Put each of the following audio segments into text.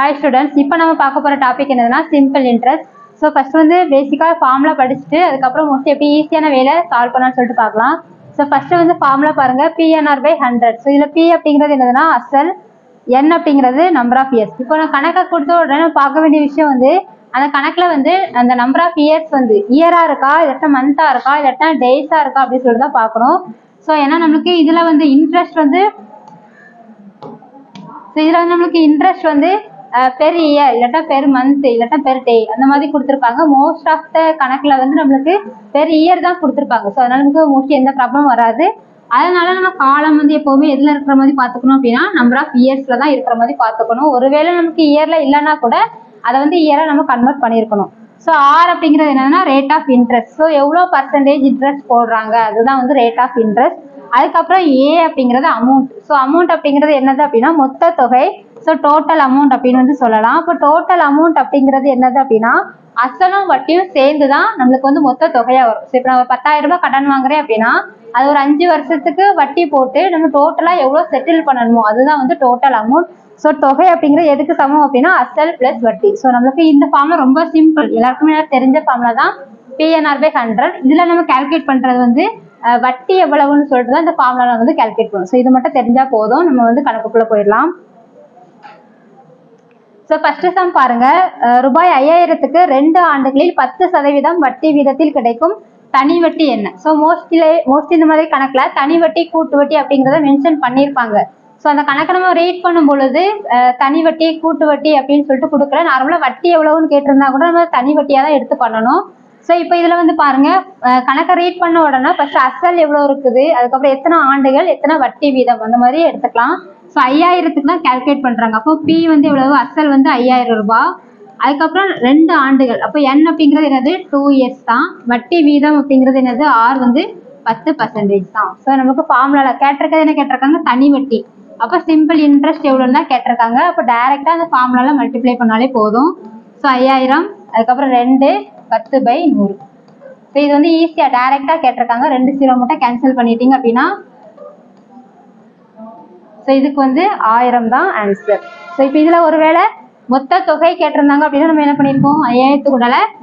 Hi students இப்போ நம்ம பார்க்க போகிற டாபிக் என்னதுன்னா சிம்பிள் இன்ட்ரெஸ்ட் ஸோ ஃபஸ்ட் வந்து பேசிக்காக ஃபார்முலா படிச்சுட்டு அதுக்கப்புறம் மோஸ்ட்லி எப்படி ஈஸியான வேலை சால்வ் பண்ணலாம்னு சொல்லிட்டு பார்க்கலாம். ஸோ ஃபஸ்ட்டு வந்து ஃபார்முலா பாருங்கள் பிஎன்ஆர் பை ஹண்ட்ரட் ஸோ இதில் பி அப்படிங்கிறது என்னதுன்னா அசல் என் அப்படிங்கிறது நம்பர் ஆஃப் இயர்ஸ் இப்போ நான் கணக்கை கொடுத்த உடனே பார்க்க வேண்டிய விஷயம் வந்து அந்த கணக்கில் வந்து அந்த நம்பர் ஆஃப் இயர்ஸ் வந்து இயராக இருக்கா இல்லாட்டா மந்த்தாக இருக்கா இல்லாட்டா டேஸாக இருக்கா அப்படின்னு சொல்லிட்டு தான் பார்க்கணும். ஸோ ஏன்னா நம்மளுக்கு இதில் வந்து இன்ட்ரெஸ்ட் வந்து ஸோ இதில் வந்து நம்மளுக்கு இன்ட்ரெஸ்ட் வந்து பெர் இயர் இல்லாட்டா பெர் மந்த் இல்லாட்டா பெர் டே அந்த மாதிரி கொடுத்துருப்பாங்க. மோஸ்ட் ஆஃப் த கணக்கில் வந்து நம்மளுக்கு பெர் இயர் தான் கொடுத்துருப்பாங்க. ஸோ அதனால நமக்கு மோஸ்ட்லி எந்த ப்ராப்ளமும் வராது. அதனால நம்ம காலம் வந்து எப்போவுமே எதில் இருக்கிற மாதிரி பார்த்துக்கணும் அப்படின்னா நம்பர் ஆஃப் இயர்ஸில் தான் இருக்கிற மாதிரி பார்த்துக்கணும். ஒருவேளை நமக்கு இயரில் இல்லைன்னா கூட அதை வந்து இயராக நம்ம கன்வெர்ட் பண்ணியிருக்கணும். ஸோ ஆர் அப்படிங்கிறது என்னன்னா ரேட் ஆஃப் இன்ட்ரெஸ்ட் ஸோ எவ்வளோ பர்சன்டேஜ் இன்ட்ரெஸ்ட் போடுறாங்க? அதுதான் வந்து ரேட் ஆஃப் இன்ட்ரெஸ்ட் அதுக்கப்புறம் ஏ அப்படிங்கிறது அமௌண்ட் ஸோ அமௌண்ட் அப்படிங்கிறது என்னது அப்படின்னா மொத்த தொகை ஸோ டோட்டல் அமௌண்ட் அப்படின்னு வந்து சொல்லலாம். இப்போ டோட்டல் அமௌண்ட் அப்படிங்கிறது என்னது அப்படின்னா அசலும் வட்டியும் சேர்ந்து தான் நம்மளுக்கு வந்து மொத்த தொகையாக வரும். ஸோ இப்போ நான் பத்தாயிரம் ரூபாய் கடன் வாங்குறேன் அப்படின்னா அது ஒரு அஞ்சு வருஷத்துக்கு வட்டி போட்டு நம்ம டோட்டலாக எவ்வளோ செட்டில் பண்ணணுமோ அதுதான் வந்து டோட்டல் அமௌண்ட் ஸோ தொகை அப்படிங்கிறது எதுக்கு சமம் அப்படின்னா அசல் ப்ளஸ் வட்டி. ஸோ நம்மளுக்கு இந்த ஃபார்ம்ல ரொம்ப சிம்பிள் எல்லாருக்குமே தெரிஞ்ச ஃபார்ம்ல தான். பிஎன்ஆர் பை ஹண்ட்ரட் இதில் நம்ம கால்குலேட் பண்ணுறது வந்து வட்டி எவ்வளவுன்னு சொல்லிட்டு தான் இந்த ஃபார்முலா வந்து கால்குலேட் பண்ணுவோம். ஸோ இது மட்டும் தெரிஞ்சால் போதும். நம்ம வந்து கணக்குக்குள்ளே போயிடலாம். ஸோ ஃபர்ஸ்ட் சம் பாருங்க. ரூபாய் ஐயாயிரத்துக்கு ரெண்டு ஆண்டுகளில் பத்து சதவீதம் வட்டி வீதத்தில் கிடைக்கும் தனி வட்டி என்ன? ஸோ மோஸ்ட்லி மோஸ்ட்லி இந்த மாதிரி கணக்குல தனி வட்டி கூட்டு வட்டி அப்படிங்கிறத மென்ஷன் பண்ணியிருப்பாங்க. ஸோ அந்த கணக்கை நம்ம ரீட் பண்ணும் பொழுது தனி வட்டி கூட்டு வட்டி அப்படின்னு சொல்லிட்டு கொடுக்கல நார்மலாக வட்டி எவ்வளவுன்னு கேட்டிருந்தா கூட நம்ம தனி வட்டியாக தான் எடுத்து பண்ணணும். ஸோ இப்போ இதில் வந்து பாருங்க. கணக்கை ரீட் பண்ண உடனே ஃபர்ஸ்ட் அசல் எவ்வளோ இருக்குது? அதுக்கப்புறம் எத்தனை ஆண்டுகள் எத்தனை வட்டி வீதம்? அந்த மாதிரி எடுத்துக்கலாம். ஸோ ஐயாயிரத்துக்கு தான் கால்குலேட் பண்ணுறாங்க அப்போ பி வந்து எவ்வளவு? அசல் வந்து ஐயாயிரம் ரூபாய். அதுக்கப்புறம் ரெண்டு ஆண்டுகள். அப்போ என் அப்படிங்கிறது என்னது? டூ இயர்ஸ் தான். வட்டி வீதம் அப்படிங்கிறது என்னது? ஆர் வந்து பத்து பர்சன்டேஜ் தான். ஸோ நமக்கு ஃபார்முலாவில் கேட்டிருக்கிறது என்ன கேட்டிருக்காங்க? தனி வட்டி. அப்போ சிம்பிள் இன்ட்ரெஸ்ட் எவ்வளோன்னு தான் கேட்டிருக்காங்க. அப்போ டைரெக்டாக அந்த ஃபார்முலாவில் மல்டிப்ளை பண்ணாலே போதும். ஸோ ஐயாயிரம் அதுக்கப்புறம் ரெண்டு பத்து பை நூறு. ஸோ இது வந்து ஈஸியாக டைரெக்டாக கேட்டிருக்காங்க. ரெண்டு ஜீரோ மட்டும் கேன்சல் பண்ணிட்டீங்க அப்படின்னா ஸோ இதுக்கு வந்து ஆயிரம் தான் ஆன்சர் ஸோ இப்போ இதில் ஒருவேளை மொத்த தொகை கேட்டிருந்தாங்க அப்படின்னா நம்ம என்ன பண்ணியிருப்போம் ஐயாயிரத்து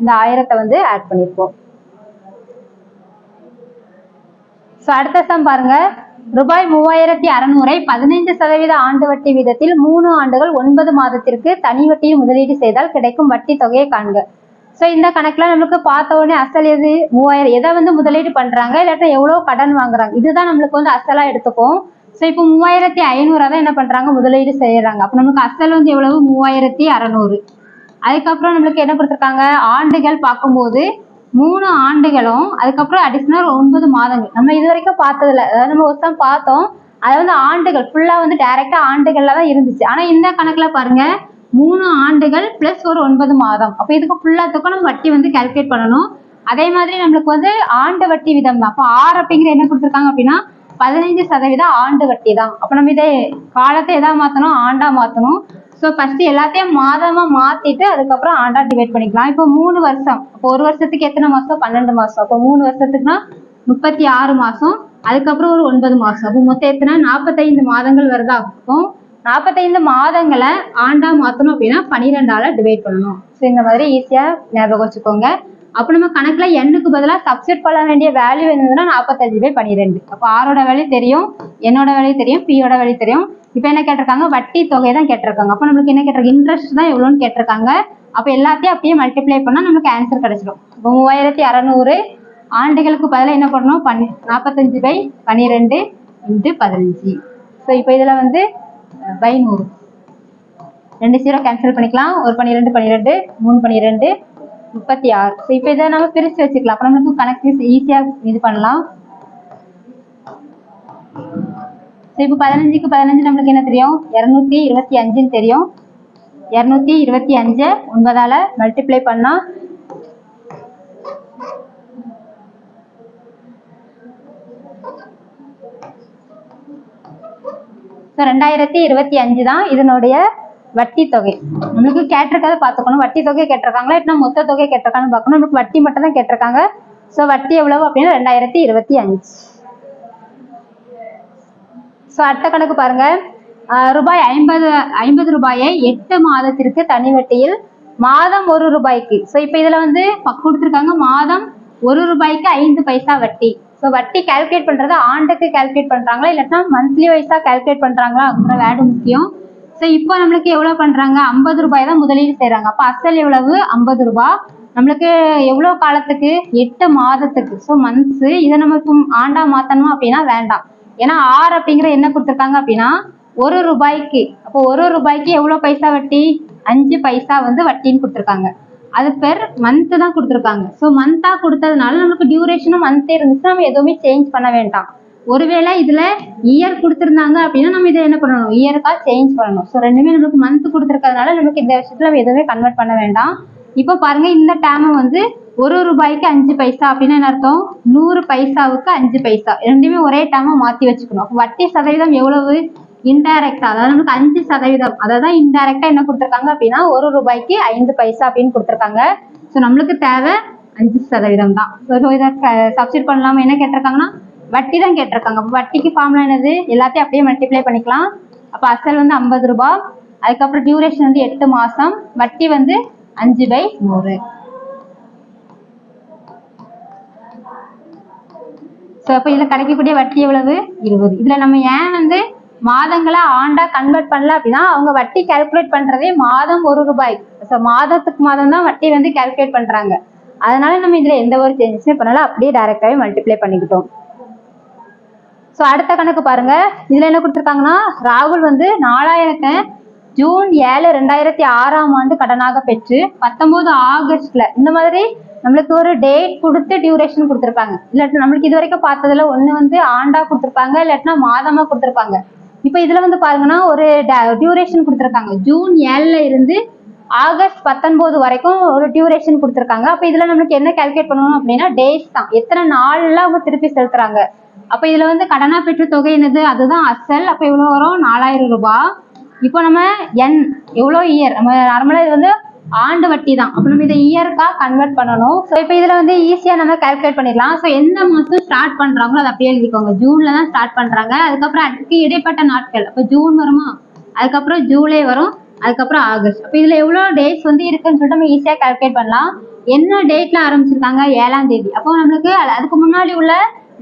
இந்த ஆயிரத்தை வந்து ஆட் பண்ணியிருப்போம் ஸோ அடுத்த சம் பாருங்க. ரூபாய் மூவாயிரத்தி அறநூறை பதினைந்து சதவீத ஆண்டு வட்டி வீதத்தில் மூணு ஆண்டுகள் ஒன்பது மாதத்திற்கு தனி வட்டியில் முதலீடு செய்தால் கிடைக்கும் வட்டி தொகையை காண்க. ஸோ இந்த கணக்கில் நம்மளுக்கு பார்த்த உடனே அசல் எது? மூவாயிரம். எதை வந்து முதலீடு பண்ணுறாங்க இல்லாட்டா எவ்வளோ கடன் வாங்குறாங்க? இதுதான் நம்மளுக்கு வந்து அசலாக எடுத்துக்கும். ஸோ இப்போ மூவாயிரத்தி ஐநூறு தான் என்ன பண்றாங்க? முதலீடு செய்யறாங்க. அப்போ நமக்கு அசல் வந்து எவ்வளவு? மூவாயிரத்தி அறநூறு. அதுக்கப்புறம் நம்மளுக்கு என்ன கொடுத்துருக்காங்க? ஆண்டுகள் பார்க்கும்போது மூணு ஆண்டுகளும் அதுக்கப்புறம் அடிஷ்னல் ஒன்பது மாதங்கள். நம்ம இது வரைக்கும் பார்த்ததில்ல. அதாவது நம்ம ஒரு பார்த்தோம். அது வந்து ஆண்டுகள். ஃபுல்லாக வந்து டைரெக்டாக ஆண்டுகள்ல தான் இருந்துச்சு. ஆனால் இந்த கணக்கில் பாருங்க. மூணு ஆண்டுகள் ப்ளஸ் ஒரு ஒன்பது மாதம். அப்போ இதுக்கு ஃபுல்லாத்துக்கும் நம்ம வட்டி வந்து கால்குலேட் பண்ணணும். அதே மாதிரி நம்மளுக்கு வந்து ஆண்டு வட்டி விதம் தான் அப்போ ஆறு அப்படிங்கிற என்ன கொடுத்துருக்காங்க அப்படின்னா பதினைஞ்சு சதவீதம் ஆண்டு வட்டி தான் அப்போ நம்ம இதை காலத்தை எதா மாற்றணும் ஆண்டா மாற்றணும் ஸோ ஃபர்ஸ்ட் எல்லாத்தையும் மாதமா மாத்திட்டு அதுக்கப்புறம் ஆண்டா டிவைட் பண்ணிக்கலாம். இப்போ மூணு வருஷம். இப்போ ஒரு வருஷத்துக்கு எத்தனை மாசம்? பன்னெண்டு மாசம். அப்போ மூணு வருஷத்துக்குனா முப்பத்தி ஆறு மாசம். அதுக்கப்புறம் ஒரு ஒன்பது மாசம். அப்போ மொத்தம் எத்தனை? நாற்பத்தைந்து மாதங்கள் வருதா? இருக்கும் நாற்பத்தைந்து மாதங்களை ஆண்டா மாத்தணும் அப்படின்னா பன்னிரெண்டால டிவைட் பண்ணணும். ஸோ இந்த மாதிரி ஈஸியா ஞாபகம் வச்சுக்கோங்க. அப்போ நம்ம கணக்கில் எண்ணுக்கு பதிலாக சப்செட் பண்ண வேண்டிய வேல்யூ என்னதுன்னா நாற்பத்தஞ்சு பை பன்னிரெண்டு. அப்போ ஆரோட வேல்யூ தெரியும் என்னோட வேல்யூ தெரியும் பியோட வேல்யூ தெரியும். இப்போ என்ன கேட்டிருக்காங்க? வட்டி தொகை தான் கேட்டிருக்காங்க. அப்போ நம்மளுக்கு என்ன கேட்டிருக்காங்க இன்ட்ரெஸ்ட் தான் எவ்வளோன்னு கேட்டிருக்காங்க. அப்போ எல்லாத்தையும் அப்படியே மல்டிப்ளை பண்ணால் நமக்கு ஆன்சர் கிடைச்சிடும் இப்போ மூவாயிரத்தி அறநூறு ஆண்டுகளுக்கு பதிலாக என்ன பண்ணணும்? பன்னி நாற்பத்தஞ்சு பை பன்னிரெண்டு இன்ட்டு பதினஞ்சு. ஸோ இப்போ இதில் வந்து பை நூறு. ரெண்டு ஜீரோ கேன்சல் பண்ணிக்கலாம். ஒரு பன்னிரெண்டு பன்னிரெண்டு மூணு பன்னிரெண்டு முப்பத்தி ஆறு. ஸோ இப்போ இதை நம்ம பிரித்து வச்சுக்கலாம். அப்புறம் நம்மளுக்கு கணக்கு ஈஸியாக இது பண்ணலாம். ஸோ இப்போ பதினஞ்சுக்கு பதினஞ்சு நம்மளுக்கு என்ன தெரியும்? இரநூத்தி இருபத்தி அஞ்சுன்னு தெரியும். இரநூத்தி இருபத்தி அஞ்சை ஒன்பதால் மல்டிப்ளை பண்ணால் ஸோ ரெண்டாயிரத்தி இருபத்தி அஞ்சு தான் இதனுடைய வட்டி தொகை நம்மளுக்கு கேட்டிருக்காத பார்த்துக்கணும். வட்டி தொகை கேட்டிருக்காங்களா? இல்லைன்னா மொத்த தொகை கேட்டிருக்காங்கன்னு பார்க்கணும். நம்மளுக்கு வட்டி மட்டும் தான் கேட்டிருக்காங்க. ஸோ வட்டி எவ்வளவு அப்படின்னா ரெண்டாயிரத்தி இருபத்தி அஞ்சு. ஸோ அடுத்த கணக்கு பாருங்க. ரூபாய் ஐம்பது ஐம்பது ரூபாயை எட்டு மாதத்திற்கு தனி வட்டியில் மாதம் ஒரு ரூபாய்க்கு. ஸோ இப்போ இதில் வந்து கொடுத்துருக்காங்க. மாதம் ஒரு ரூபாய்க்கு ஐந்து பைசா வட்டி. ஸோ வட்டி கால்குலேட் பண்ணுறது ஆண்டுக்கு கால்குலேட் பண்ணுறாங்களா இல்லைன்னா மந்த்லி வைஸாக கால்குலேட் பண்ணுறாங்களா அப்படின்ற வேடு முக்கியம். ஸோ இப்போ நம்மளுக்கு எவ்வளவு பண்றாங்க? ஐம்பது ரூபாய் தான் முதலீடு செய்கிறாங்க அப்போ அசல் எவ்வளவு? ஐம்பது ரூபாய் நம்மளுக்கு எவ்வளவு காலத்துக்கு? எட்டு மாதத்துக்கு. ஸோ மந்த்ஸ் இதை நம்ம இப்போ ஆண்டா மாற்றணும் அப்படின்னா வேண்டாம். ஏன்னா ஆறு அப்படிங்கிற என்ன கொடுத்துருக்காங்க அப்படின்னா ஒரு ரூபாய்க்கு. அப்போ ஒரு ரூபாய்க்கு எவ்வளவு பைசா வட்டி? அஞ்சு பைசா வந்து வட்டின்னு கொடுத்துருக்காங்க. அது பெர் மந்த் தான் கொடுத்துருக்காங்க. ஸோ மந்த்தாக கொடுத்ததுனால நமக்கு டியூரேஷனும் மந்த்தே இருந்துச்சு நம்ம எதுவுமே சேஞ்ச் பண்ண வேண்டாம். ஒருவேளை இதுல இயர் கொடுத்துருந்தாங்க அப்படின்னா நம்ம இதை என்ன பண்ணணும்? இயருக்கா சேஞ்ச் பண்ணணும். ஸோ ரெண்டுமே நம்மளுக்கு மந்த் கொடுத்துருக்கறதுனால நமக்கு இந்த விஷயத்துல நம்ம எதுவுமே கன்வெர்ட் பண்ண வேண்டாம். இப்போ பாருங்க இந்த டேமை வந்து ஒரு ரூபாய்க்கு அஞ்சு பைசா அப்படின்னு என்ன அர்த்தம்? நூறு பைசாவுக்கு அஞ்சு பைசா. ரெண்டுமே ஒரே டேமாக மாத்தி வச்சுக்கணும். வட்டி சதவீதம் எவ்வளவு? இன்டைரக்டா அதாவது நமக்கு அஞ்சு சதவீதம். அதாவது இன்டைரக்டா என்ன கொடுத்துருக்காங்க அப்படின்னா ஒரு ரூபாய்க்கு ஐந்து பைசா அப்படின்னு கொடுத்துருக்காங்க. ஸோ நம்மளுக்கு தேவை அஞ்சு சதவீதம் தான். ஸோ இதை சப்ஸ்டிட் பண்ணலாமா? என்ன கேட்டிருக்காங்கன்னா வட்டி தான் கேட்டிருக்காங்க வட்டிக்கு ஃபார்முலா என்னது? எல்லாத்தையும் அப்படியே மல்டிப்ளை பண்ணிக்கலாம். அப்போ அசல் வந்து ஐம்பது ரூபாய். அதுக்கப்புறம் டியூரேஷன் வந்து எட்டு மாசம். வட்டி வந்து அஞ்சு பை நூறு ஸோ அப்போ இதில் கிடைக்கக்கூடிய வட்டி எவ்வளவு? இருபது. இதில் நம்ம ஏன் வந்து மாதங்களா ஆண்டா கன்வெர்ட் பண்ணல அப்படின்னா அவங்க வட்டி கால்குலேட் பண்றதே மாதம் ஒரு ரூபாய். ஸோ மாதத்துக்கு மாதம் தான் வட்டி வந்து கால்குலேட் பண்றாங்க. அதனால நம்ம இதுல எந்த ஒரு சேஞ்சஸுமே பண்ணலாம் அப்படியே டைரெக்டாகவே மல்டிப்ளை பண்ணிக்கிட்டோம். ஸோ அடுத்த கணக்கு பாருங்க. இதுல என்ன கொடுத்துருக்காங்கன்னா ராகுல் வந்து நாலாயிரத்தை ஜூன் ஏழு ரெண்டாயிரத்தி ஆறாம் ஆண்டு கடனாக பெற்று பத்தொன்பது ஆகஸ்ட்ல இந்த மாதிரி நம்மளுக்கு ஒரு டேட் கொடுத்து டியூரேஷன் கொடுத்துருப்பாங்க. இல்லாட்டி நம்மளுக்கு இது வரைக்கும் பார்த்ததுல ஒண்ணு வந்து ஆண்டா கொடுத்துருப்பாங்க இல்லாட்டினா மாதமா கொடுத்துருப்பாங்க. இப்போ இதுல வந்து பாருங்கன்னா ஒரு டியூரேஷன் கொடுத்துருக்காங்க. ஜூன் ஏழுல இருந்து ஆகஸ்ட் பத்தொன்பது வரைக்கும் ஒரு டியூரேஷன் கொடுத்துருக்காங்க. அப்போ இதுல நம்மளுக்கு என்ன கால்குலேட் பண்ணணும் அப்படின்னா டேஸ் தான். எத்தனை நாள்ல அவங்க திருப்பி செலுத்துறாங்க? அப்ப இதுல வந்து கடனா பெற்ற தொகை என்னது? அதுதான் அசல். அப்ப எவ்வளோ வரும்? நாலாயிரம் ரூபாய். இப்போ நம்ம என் எவ்வளோ இயர் நம்ம நார்மலா இது வந்து ஆண்டு வட்டி தான். அப்போ நம்ம இதை இயர்க்கா கன்வெர்ட் பண்ணணும். ஸோ இப்போ இதுல வந்து ஈஸியா நம்ம கால்குலேட் பண்ணிடலாம். ஸோ எந்த மாசம் ஸ்டார்ட் பண்றாங்களோ அதை அப்படியே எழுதிக்கோங்க. ஜூன்ல தான் ஸ்டார்ட் பண்றாங்க. அதுக்கப்புறம் அதுக்கு இடைப்பட்ட நாட்கள். அப்போ ஜூன் வருமா? அதுக்கப்புறம் ஜூலை வரும். அதுக்கப்புறம் ஆகஸ்ட் அப்போ இதுல எவ்வளோ டேஸ் வந்து இருக்குன்னு சொல்லிட்டு நம்ம ஈஸியா கால்குலேட் பண்ணலாம். என்ன டேட்ல ஆரம்பிச்சிருக்காங்க? ஏழாம் தேதி. அப்போ நம்மளுக்கு அதுக்கு முன்னாடி உள்ள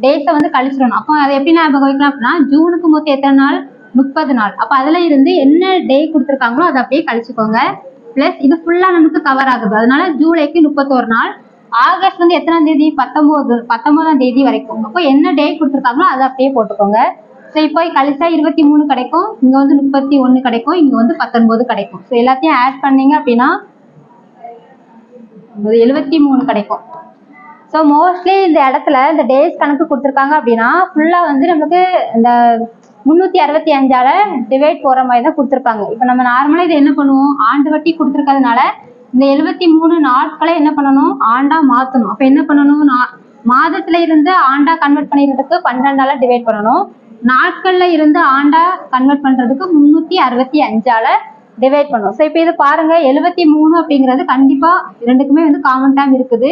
டேஸை வந்து கழிச்சிடணும். அப்போ அதை எப்படி ஞாபகம் வைக்கலாம் அப்படின்னா ஜூனுக்கு மொத்தம் எத்தனை நாள்? முப்பது நாள். அப்போ அதில் இருந்து என்ன டே கொடுத்துருக்காங்களோ அதை அப்படியே கழிச்சுக்கோங்க. ப்ளஸ் இது ஃபுல்லாக நமக்கு கவர் ஆகுது. அதனால ஜூலைக்கு முப்பத்தோரு நாள். ஆகஸ்ட் வந்து எத்தனாம் தேதி? பத்தொம்போது பத்தொம்போதாம் தேதி வரைக்கும். அப்போ என்ன டே கொடுத்துருக்காங்களோ அதை அப்படியே போட்டுக்கோங்க. ஸோ இப்போ கழிச்சா இருபத்தி மூணு கிடைக்கும். இங்கே வந்து முப்பத்தி ஒன்று கிடைக்கும். இங்கே வந்து பத்தொன்பது கிடைக்கும். ஸோ எல்லாத்தையும் ஆட் பண்ணீங்க அப்படின்னா எழுபத்தி மூணு கிடைக்கும். ஸோ மோஸ்ட்லி இந்த இடத்துல இந்த டேஸ் கணக்கு கொடுத்துருக்காங்க அப்படின்னா ஃபுல்லாக வந்து நமக்கு இந்த முந்நூற்றி அறுபத்தி அஞ்சால டிவைட் போகிற மாதிரி தான் கொடுத்துருப்பாங்க. இப்போ நம்ம நார்மலாக இதை என்ன பண்ணுவோம்? ஆண்டு வட்டி கொடுத்துருக்கறதுனால இந்த எழுபத்தி மூணு நாட்களை என்ன பண்ணணும்? ஆண்டா மாற்றணும் அப்போ என்ன பண்ணணும்? நா- மாதத்துல இருந்து ஆண்டா கன்வெர்ட் பண்ணிடுறதுக்கு பன்னெண்டால டிவைட் பண்ணணும். நாட்கள்ல இருந்து ஆண்டா கன்வெர்ட் பண்றதுக்கு முன்னூத்தி அறுபத்தி அஞ்சால டிவைட் பண்ணும் ஸோ இப்போ இது பாருங்க எழுபத்தி மூணு அப்படிங்கிறது கண்டிப்பா ரெண்டுக்குமே வந்து காமன் டைம் இருக்குது.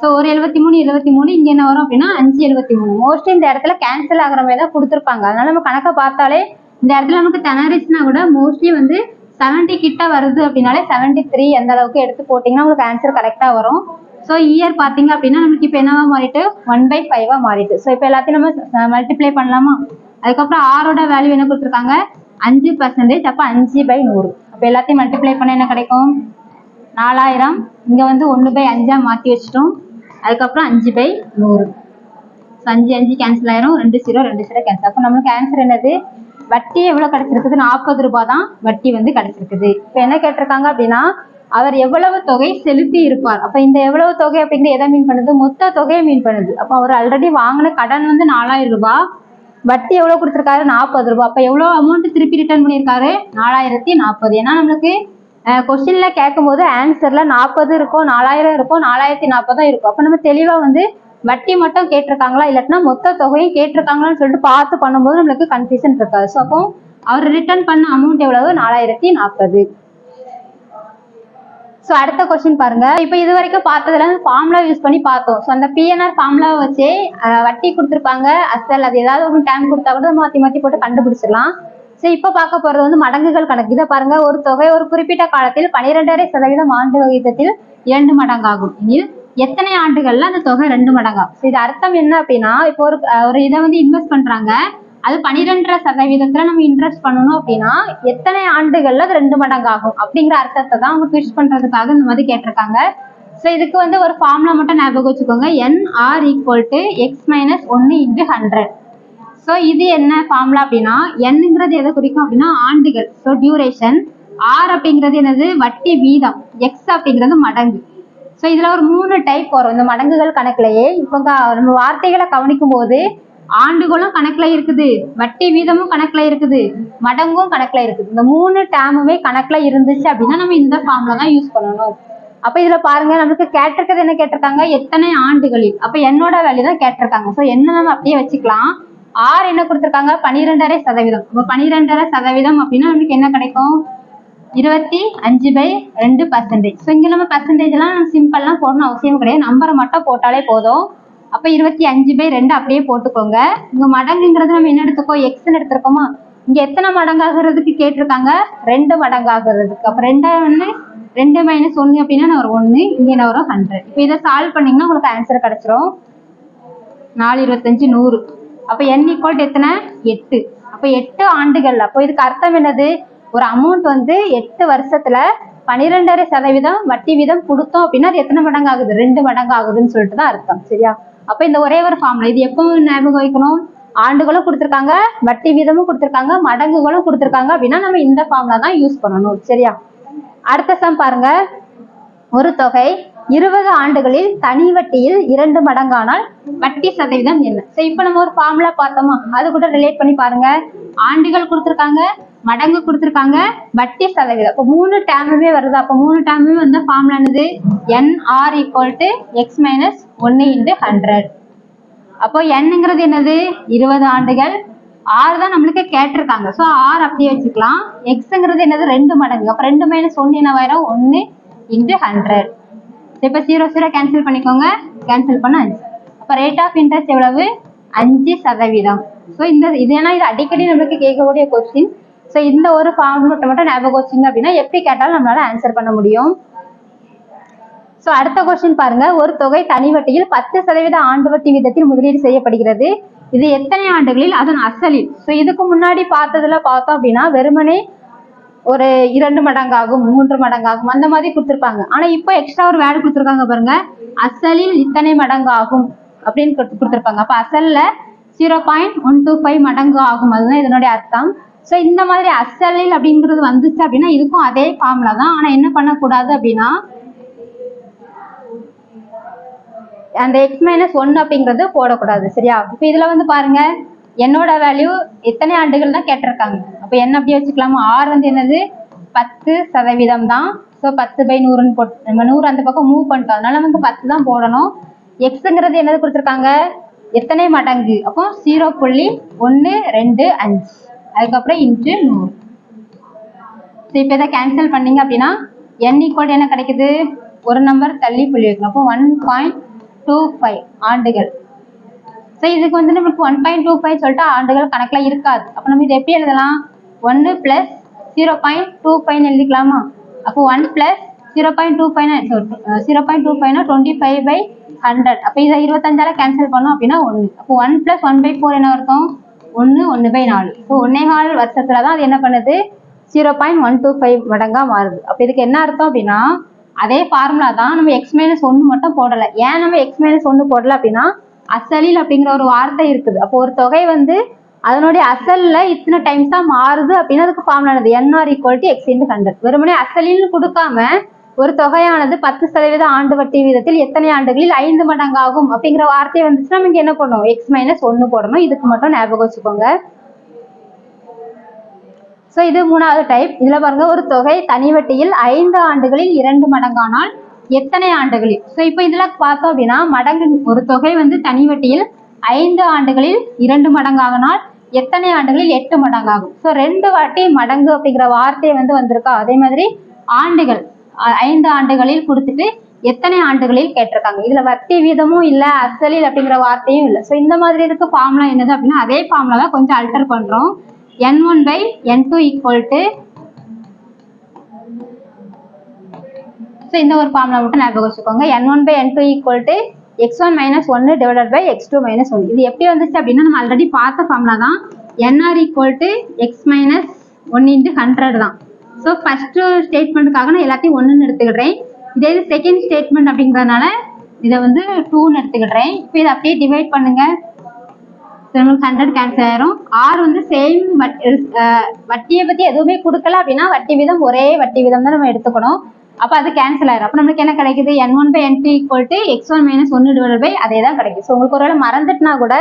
ஸோ ஒரு எழுபத்தி மூணு எழுபத்தி மூணு இங்கே என்ன வரும் அப்படின்னா அஞ்சு எழுபத்தி மூணு. மோஸ்ட்லி இந்த இடத்துல கேன்சல் ஆகிற மாதிரி தான் கொடுத்துருப்பாங்க. அதனால நம்ம கணக்கை பார்த்தாலே இந்த இடத்துல நமக்கு தெனரிஸ்னா கூட மோஸ்ட்லி வந்து 70 கிட்ட வருது அப்படின்னாலே 73 த்ரீ அந்த அளவுக்கு எடுத்து போட்டிங்கன்னா உங்களுக்கு ஆன்சர் கரெக்டாக வரும். ஸோ இயர் பார்த்தீங்க அப்படின்னா நமக்கு இப்போ என்னவா மாறிட்டு? ஒன் பை ஃபைவாக மாறிட்டு. ஸோ இப்போ எல்லாத்தையும் நம்ம மல்டிப்ளை பண்ணலாமா? அதுக்கப்புறம் ஆரோட வேல்யூ என்ன கொடுத்துருக்காங்க? அஞ்சு பர்சன்டேஜ் அப்போ அஞ்சு பை நூறு. அப்போ எல்லாத்தையும் மல்டிப்ளை பண்ண என்ன கிடைக்கும்? நாலாயிரம். இங்கே வந்து ஒன்று பை அஞ்சாக மாற்றி வச்சிட்டோம். அதுக்கப்புறம் அஞ்சு பை நூறு. அஞ்சு அஞ்சு கேன்சல் ஆயிரும். ரெண்டு ஜீரோ ரெண்டு ஜீரோ கேன்சல் அப்போ நம்மளுக்கு ஆன்சர் என்னது? வட்டி எவ்வளோ கிடைச்சிருக்குது? நாற்பது ரூபாய் தான் வட்டி வந்து கிடைச்சிருக்குது. இப்போ என்ன கேட்டிருக்காங்க அப்படின்னா அவர் எவ்வளவு தொகை செலுத்தி இருப்பார். அப்ப இந்த எவ்வளவு தொகை அப்படிங்கிறது எதை மீன் பண்ணுது? மொத்த தொகையை மீன் பண்ணுது. அப்ப அவர் ஆல்ரெடி வாங்கின கடன் வந்து நாலாயிரம் ரூபாய். வட்டி எவ்வளவு கொடுத்துருக்காரு? நாற்பது ரூபாய். அப்ப எவ்வளவு அமௌண்ட் திருப்பி ரிட்டர்ன் பண்ணியிருக்காரு? நாலாயிரத்தி நாற்பது. ஏன்னா நம்மளுக்கு கொஸ்டின்ல கேட்கும்போது ஆன்சர்ல நாற்பது இருக்கும் நாலாயிரம் இருக்கும் நாலாயிரத்தி நாற்பதும் இருக்கும். அப்ப நம்ம தெளிவா வந்து வட்டி மட்டும் கேட்டிருக்காங்களா இல்லாட்டினா மொத்த தொகையும் கேட்டிருக்காங்களான்னு சொல்லிட்டு பார்த்து பண்ணும்போது நம்மளுக்கு கன்ஃபியூஷன் இருக்காது. ஸோ அப்போ அவர் ரிட்டர்ன் பண்ண அமௌண்ட் எவ்வளவு? நாலாயிரத்தி நாற்பது ஸோ அடுத்த கொஸ்டின் பாருங்க. இப்போ இது வரைக்கும் பார்த்ததுல ஃபார்முலா யூஸ் பண்ணி பார்த்தோம். ஸோ அந்த பிஎன்ஆர் ஃபார்முலாவை வச்சு வட்டி கொடுத்துருப்பாங்க அசல் அது ஏதாவது ஒரு டைம் கொடுத்தா கூட மாற்றி மாற்றி போட்டு கண்டுபிடிச்சிடலாம். ஸோ இப்போ பார்க்க போறது வந்து மடங்குகள் கணக்கு. இதை பாருங்க ஒரு தொகை ஒரு குறிப்பிட்ட காலத்தில் பனிரெண்டரை சதவீதம் ஆண்டு விகிதத்தில் இரண்டு மடங்காகும். எனில் எத்தனை ஆண்டுகள்ல அந்த தொகை ரெண்டு மடங்காகும் ஸோ இது அர்த்தம் என்ன அப்படின்னா இப்போ ஒரு ஒரு இதை வந்து இன்வெஸ்ட் பண்றாங்க. அது பனிரெண்டரை சதவீதத்துல நம்ம இன்ட்ரெஸ்ட் பண்ணணும் அப்படின்னா எத்தனை ஆண்டுகள்ல அது ரெண்டு மடங்காகும் அப்படிங்கிற அர்த்தத்தை தான் அவங்க ட்விஸ்ட் பண்றதுக்காக இந்த மாதிரி கேட்டிருக்காங்க. ஸோ இதுக்கு வந்து ஒரு ஃபார்முலா மட்டும் ஞாபகம் வச்சுக்கோங்க. N R equal to X minus ஒன்று இன்ட்டு ஹண்ட்ரட் ஸோ இது என்ன ஃபார்முலா அப்படின்னா என்னங்கிறது எதை குறிக்கும் அப்படின்னா ஆண்டுகள். ஸோ டியூரேஷன் ஆர் அப்படிங்கிறது என்னது? வட்டி வீதம். எக்ஸ் அப்படிங்கிறது மடங்கு. ஸோ இதில் ஒரு மூணு டைப் வரும். இந்த மடங்குகள் கணக்குலையே இப்போ நம்ம வார்த்தைகளை கவனிக்கும் போது ஆண்டுகளும் கணக்குல இருக்குது வட்டி வீதமும் கணக்குல இருக்குது மடங்கும் கணக்குல இருக்குது. இந்த மூணு டேமுமே கணக்குல இருந்துச்சு அப்படின்னா நம்ம இந்த ஃபார்முலா தான் யூஸ் பண்ணணும். அப்ப இதுல பாருங்க நமக்கு கேட்டிருக்கிறது என்ன கேட்டிருக்காங்க? எத்தனை ஆண்டுகளில். அப்ப என்னோட வேல்யூ தான் கேட்டிருக்காங்க. ஸோ என்ன நம்ம அப்படியே வச்சுக்கலாம். ஆர் என்ன கொடுத்துருக்காங்க? பனிரெண்டரை சதவீதம். இப்போ பனிரெண்டரை சதவீதம் அப்படின்னா நமக்கு என்ன கிடைக்கும்? இருபத்தி அஞ்சு பை ரெண்டு பர்சன்டேஜ் ஸோ இங்கே நம்ம பர்சன்டேஜ்லாம் சிம்பிள்லாம் போடணும் அவசியம் கிடையாது. நம்பரை மட்டும் போட்டாலே போதும். அப்போ இருபத்தி அஞ்சு பை ரெண்டு அப்படியே போட்டுக்கோங்க. இங்கே மடங்குங்கிறது நம்ம என்ன எடுத்துக்கோ எக்ஸ்ன்னு எடுத்துருக்கோமா? இங்கே எத்தனை மடங்காகிறதுக்கு கேட்டிருக்காங்க? ரெண்டு மடங்காகிறதுக்கு. அப்போ ரெண்டாவது ரெண்டு மைனஸ் ஒன்று அப்படின்னா நான் ஒரு ஒன்று இங்கே என்ன வரும் ஹண்ட்ரட் இப்போ இதை சால்வ் பண்ணீங்கன்னா உங்களுக்கு ஆன்சர் கிடச்சிரும். நாலு இருபத்தஞ்சு நூறு. அப்ப என் ஈக்குவல் எத்தனை? எட்டு. அப்ப எட்டு ஆண்டுகள். அப்போ இதுக்கு அர்த்தம் என்னது? ஒரு அமௌண்ட் வந்து எட்டு வருஷத்துல பன்னிரெண்டரை சதவீதம் வட்டி வீதம் கொடுத்தோம் அப்படின்னா அது எத்தனை மடங்கு ஆகுது ரெண்டு மடங்கு ஆகுதுன்னு சொல்லிட்டு தான் அர்த்தம். சரியா? அப்ப இந்த ஒரே ஒரு ஃபார்ம்ல இது எப்போ ஞாபகம் வைக்கணும் ஆண்டுகளும் கொடுத்துருக்காங்க வட்டி வீதமும் கொடுத்துருக்காங்க மடங்குகளும் கொடுத்துருக்காங்க அப்படின்னா நம்ம இந்த ஃபார்ம்ல தான் யூஸ் பண்ணணும். சரியா? அடுத்த சம் பாருங்க. ஒரு தொகை இருபது ஆண்டுகளில் தனி வட்டியில் இரண்டு மடங்கானால் வட்டி சதவீதம் என்ன? ஸோ இப்போ நம்ம ஒரு ஃபார்முலா பார்த்தோமா? அது கூட ரிலேட் பண்ணி பாருங்க. ஆண்டுகள் கொடுத்துருக்காங்க மடங்கு கொடுத்துருக்காங்க வட்டி சதவீதம். இப்போ மூணு டேமுமே வருது. அப்போ மூணு டேமுமே வந்து ஃபார்முலா என்னது? N R equal to X minus ஒன்னு இன்ட்டு ஹண்ட்ரட் அப்போ என்னங்கிறது என்னது? இருபது ஆண்டுகள். ஆறு தான் நம்மளுக்கு கேட்டிருக்காங்க. ஸோ ஆறு அப்படியே வச்சுக்கலாம். எக்ஸுங்கிறது என்னது? ரெண்டு மடங்கு. அப்போ ரெண்டு மைனஸ் ஒன்று என்னவாயிரம் ஒன்று இன்ட்டு ஹண்ட்ரட் இப்போ ஜீரோ ஜீரோ கேன்சல் பண்ணிக்கோங்க. கேன்சல் பண்ண அஞ்சு. அப்போ ரேட் ஆஃப் இன்ட்ரெஸ்ட் எவ்வளவு? அஞ்சு சதவீதம். ஸோ இந்த இது ஏன்னா இது அடிக்கடி நம்மளுக்கு கேட்கக்கூடிய கொஸ்டின் ஸோ இந்த ஒரு ஃபார்முலா மட்டும் ஞாபகம் வச்சிங்க அப்படின்னா எப்படி கேட்டாலும் நம்மளால ஆன்சர் பண்ண முடியும். ஸோ அடுத்த கொஸ்டின் பாருங்க. ஒரு தொகை தனி வட்டியில் பத்து சதவீத ஆண்டு வட்டி விதத்தில் முதலீடு செய்யப்படுகிறது. இது எத்தனை ஆண்டுகளில்? அதன் அசலில். ஸோ இதுக்கு முன்னாடி பார்த்ததுல பார்த்தோம் அப்படின்னா வெறுமனே ஒரு இரண்டு மடங்காகும் மூன்று மடங்காகும் அந்த மாதிரி கொடுத்துருப்பாங்க. ஆனா இப்போ எக்ஸ்ட்ரா ஒரு வேல்யூ கொடுத்துருக்காங்க பாருங்க. அசலில் இத்தனை மடங்காகும் அப்படின்னு கொடுத்து- கொடுத்திருப்பாங்க. அப்ப அசல்ல zero point one two five மடங்கு ஆகும். அதுதான் இதனுடைய அர்த்தம். ஸோ இந்த மாதிரி அசலில் அப்படிங்கிறது வந்துச்சு அப்படின்னா இதுக்கும் அதே ஃபார்முலா தான். ஆனா என்ன பண்ணக்கூடாது அப்படின்னா அந்த எக்ஸ் மைனஸ் ஒன் அப்படிங்கிறது போடக்கூடாது. சரியா? இப்போ இதுல வந்து பாருங்க. என்னோட வேல்யூ எத்தனை ஆண்டுகள் தான் கேட்டிருக்காங்க. அப்போ என்ன அப்படியே வச்சுக்கலாமா? ஆர் வந்து என்னது? பத்து சதவீதம் தான். ஸோ பத்து பை நூறுன்னு போட்டு நம்ம நூறு அந்த பக்கம் மூவ் பண்ணிட்டோம். அதனால நமக்கு பத்து தான் போடணும். எக்ஸுங்கிறது என்னது கொடுத்துருக்காங்க? எத்தனை மடங்கு? அப்போ ஜீரோ புள்ளி ஒன்று ரெண்டு அஞ்சு. அதுக்கப்புறம் இன்ட்டு நூறு. ஸோ இப்போ இதை கேன்சல் பண்ணீங்க அப்படின்னா n ஈக்குவல் என்ன கிடைக்குது? ஒரு நம்பர் தள்ளி புள்ளி வைக்கணும். அப்போ ஒன் பாயிண்ட் டூ ஃபைவ் ஆண்டுகள். ஸோ இதுக்கு வந்து நமக்கு ஒன் பாயிண்ட் டூ ஃபைவ் சொல்லிட்டு ஆண்டுகள் கணக்கில் இருக்காது. அப்போ நம்ம இது எப்படி எழுதலாம்? ஒன்று ப்ளஸ் ஜீரோ பாயிண்ட் டூ ஃபைவ்னு எழுதிக்கலாமா? அப்போ one plus zero point two ஃபைவ்னா zero point two ஃபைவ்னா டுவெண்ட்டி ஃபைவ் பை ஹண்ட்ரட் அப்போ இதை இருபத்தஞ்சால கேன்சல் பண்ணோம் அப்படின்னா ஒன்று அப்போ one plus one by four என்ன இருக்கும் ஒன்று ஒன்று பை நாலு. இப்போ ஒன்னே கால் வருஷத்துல தான் அது என்ன பண்ணுது? Zero point one two five மடங்காக மாறுது. அப்போ இதுக்கு என்ன அர்த்தம் அப்படின்னா அதே ஃபார்முலா தான் நம்ம எக்ஸ் மைனஸ் ஒன்று மட்டும் போடலை. ஏன் நம்ம எக்ஸ் மைனஸ் ஒன்று போடல அப்படின்னா அசலில் அப்படிங்கிற ஒரு வார்த்தை இருக்குது. அப்போ ஒரு தொகை வந்து அதனுடைய அசல்ல இத்தனை டைம்ஸ் தான் மாறுது அப்படின்னு அதுக்கு ஃபார்ம்லானது என்ஆர் ஈக்குவாலிட்டி டு ஹண்ட்ரட் வெறுமனே அசலின்னு கொடுக்காம ஒரு தொகையானது பத்து சதவீத ஆண்டு வட்டி வீதத்தில் எத்தனை ஆண்டுகளில் ஐந்து மடங்காகும் அப்படிங்கிற வார்த்தை வந்துச்சுன்னா நம்ம இங்க என்ன பண்ணணும் எக்ஸ் மைனஸ் ஒன்று போடணும். இதுக்கு மட்டும் ஞாபகம் வச்சுக்கோங்க. ஸோ இது மூணாவது டைப் இதுல பாருங்க ஒரு தொகை தனி வட்டியில் ஐந்து ஆண்டுகளில் இரண்டு மடங்கானால் எத்தனை ஆண்டுகளில்? ஸோ இப்போ இதில் பார்த்தோம் அப்படின்னா மடங்கு ஒரு தொகை வந்து தனி வட்டியில் ஐந்து ஆண்டுகளில் இரண்டு மடங்காகனால் எத்தனை ஆண்டுகளில் எட்டு மடங்காகும்? ஸோ ரெண்டு வாட்டி மடங்கு அப்படிங்கிற வார்த்தை வந்து வந்திருக்கா? அதே மாதிரி ஆண்டுகள் ஐந்து ஆண்டுகளில் கொடுத்துட்டு எத்தனை ஆண்டுகளில் கேட்டிருக்காங்க? இதுல வட்டி வீதமும் இல்ல அசலில் அப்படிங்கிற வார்த்தையும் இல்லை. ஸோ இந்த மாதிரி இருக்க ஃபார்முலா என்னது அப்படின்னா அதே ஃபார்முலா தான் கொஞ்சம் அல்டர் பண்றோம். N one by N two equal to so இந்த ஒரு ஃபார்முலா மட்டும் ஞாபகம் வச்சுக்கோங்க N one by N two equal to X one minus ஒன்று divided by X two minus one இது எப்படி வந்துச்சு அப்படின்னா நம்ம ஆல்ரெடி பார்த்த ஃபார்முலா தான். NR equal to X minus one into hundred தான். ஸோ ஃபஸ்ட்டு ஸ்டேட்மெண்ட்டுக்காக நான் எல்லாத்தையும் ஒன்றுன்னு எடுத்துக்கிடுறேன். இதே இது செகண்ட் ஸ்டேட்மெண்ட் அப்படிங்கிறதுனால இதை வந்து டூன்னு எடுத்துக்கிடுறேன். இப்போ இதை அப்படியே டிவைட் பண்ணுங்க. நம்மளுக்கு ஹண்ட்ரட் கேன்சல் ஆயிரும். ஆர் வந்து சேம் வட்டியை பற்றி எதுவுமே கொடுக்கல அப்படின்னா வட்டி வீதம் ஒரே வட்டி வீதம் தான் நம்ம எடுத்துக்கணும். அப்போ அது கேன்சல் ஆயிரும். அப்போ நம்மளுக்கு என்ன கிடைக்குது? N one by N two equal to X one minus ஒன்று டிவைட் பை அதே தான் கிடைக்கும் ஸோ உங்களுக்கு ஒருவேளை மறந்துட்டுனா கூட